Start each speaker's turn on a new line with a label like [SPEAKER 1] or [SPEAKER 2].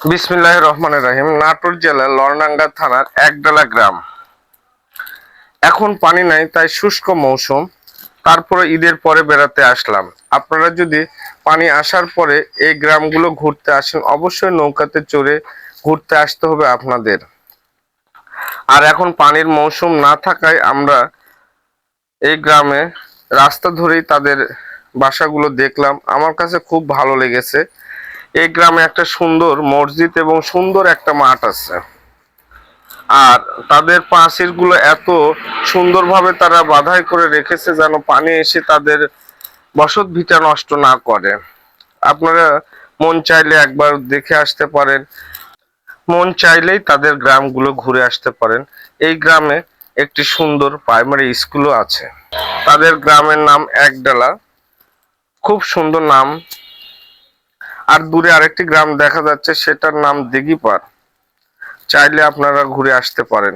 [SPEAKER 1] বিসমিল্লাহ রহমান রাহিম, নাটোর জেলার লরনাঙ্গা থানার একডালা গ্রাম। এখন পানি নাই, তাই শুষ্ক মৌসুম। তারপরে ঈদের পরে বেড়াতে আসলাম। আপনারা যদি পানি আসার পরে এই গ্রামগুলো ঘুরতে আসেন, অবশ্যই নৌকাতে চড়ে ঘুরতে আসতে হবে আপনাদের। আর এখন পানির মৌসুম না থাকায় আমরা এই গ্রামে রাস্তা ধরেই তাদের বাসাগুলো দেখলাম। আমার কাছে খুব ভালো লেগেছে। এই গ্রামে একটা সুন্দর মসজিদ এবং সুন্দর একটা মাঠ আছে। আর তাদের পাঁচিলগুলো এত সুন্দরভাবে তারা বাধাই করে রেখেছে যেন পানি এসে তাদের বসত ভিটা নষ্ট না করে। আপনারা মন চাইলে একবার দেখে আসতে পারেন। মন চাইলেই তাদের গ্রামগুলো ঘুরে আসতে পারেন। এই গ্রামে একটি সুন্দর প্রাইমারি স্কুলও আছে। তাদের গ্রামের নাম একডালা। খুব সুন্দর নাম। আর দূরে আরেকটি গ্রাম দেখা যাচ্ছে সেটার নাম দিঘিপাড়। চাইলে আপনারা ঘুরে আসতে পারেন।